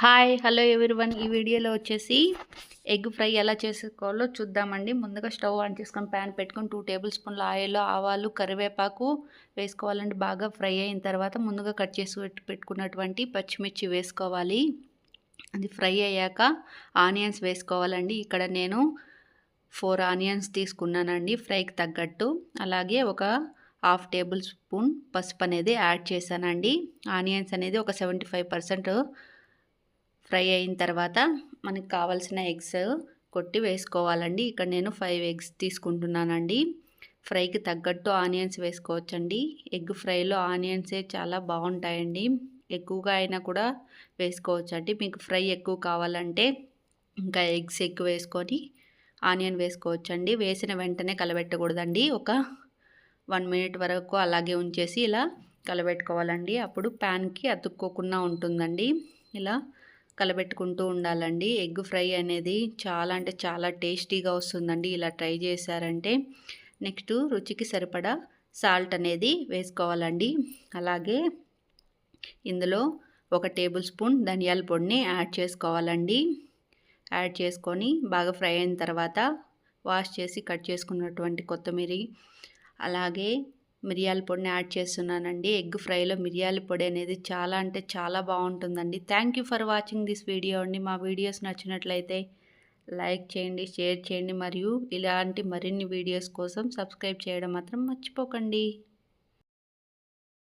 Hi hello one ఈ వీడియోలో వచ్చేసి ఎగ్ ఫ్రై ఎలా చేసుకోవాలో చూద్దామండి. ముందుగా స్టవ్ ఆన్ చేసుకొని ప్యాన్ పెట్టుకొని టూ టేబుల్ స్పూన్ల ఆయిల్ ఆవాలు కరివేపాకు వేసుకోవాలండి. బాగా ఫ్రై అయిన తర్వాత ముందుగా కట్ చేసి పెట్టి పెట్టుకున్నటువంటి పచ్చిమిర్చి వేసుకోవాలి. అది ఫ్రై అయ్యాక ఆనియన్స్ వేసుకోవాలండి. ఇక్కడ నేను ఫోర్ ఆనియన్స్ తీసుకున్నానండి ఫ్రైకి తగ్గట్టు. అలాగే ఒక హాఫ్ టేబుల్ స్పూన్ పసుపు అనేది యాడ్ చేశానండి. ఆనియన్స్ అనేది ఒక సెవెంటీ ఫైవ్ పర్సెంట్ ఫ్రై అయిన తర్వాత మనకు కావాల్సిన ఎగ్స్ కొట్టి వేసుకోవాలండి. ఇక్కడ నేను ఫైవ్ ఎగ్స్ తీసుకుంటున్నానండి. ఫ్రైకి తగ్గట్టు ఆనియన్స్ వేసుకోవచ్చండి. ఎగ్ ఫ్రైలో ఆనియన్సే చాలా బాగుంటాయండి. ఎక్కువగా అయినా కూడా వేసుకోవచ్చండి. మీకు ఫ్రై ఎక్కువ కావాలంటే ఇంకా ఎగ్స్ ఎక్కువ వేసుకొని ఆనియన్ వేసుకోవచ్చండి. వేసిన వెంటనే కలబెట్టకూడదండి. ఒక వన్ మినిట్ వరకు అలాగే ఉంచేసి ఇలా కలబెట్టుకోవాలండి. అప్పుడు ప్యాన్కి అతుక్కోకుండా ఉంటుందండి. ఇలా కలబెట్టుకుంటూ ఉండాలండి. ఎగ్ ఫ్రై అనేది చాలా అంటే చాలా టేస్టీగా వస్తుందండి. ఇలా ట్రై చేశారంటే నెక్స్ట్ రుచికి సరిపడా సాల్ట్ అనేది వేసుకోవాలండి. అలాగే ఇందులో ఒక టేబుల్ స్పూన్ ధనియాల పొడిని యాడ్ చేసుకోవాలండి. యాడ్ చేసుకొని బాగా ఫ్రై అయిన తర్వాత వాష్ చేసి కట్ చేసుకున్నటువంటి కొత్తిమీర అలాగే మిరియాల పొడిని యాడ్ చేస్తున్నానండి. ఎగ్ ఫ్రైలో మిరియాల పొడి అనేది చాలా అంటే చాలా బాగుంటుందండి. Thank you for watching this video అండి. మా వీడియోస్ నచ్చినట్లయితే లైక్ చేయండి షేర్ చేయండి. మరియు ఇలాంటి మరిన్ని వీడియోస్ కోసం సబ్స్క్రైబ్ చేయడం మాత్రం మర్చిపోకండి.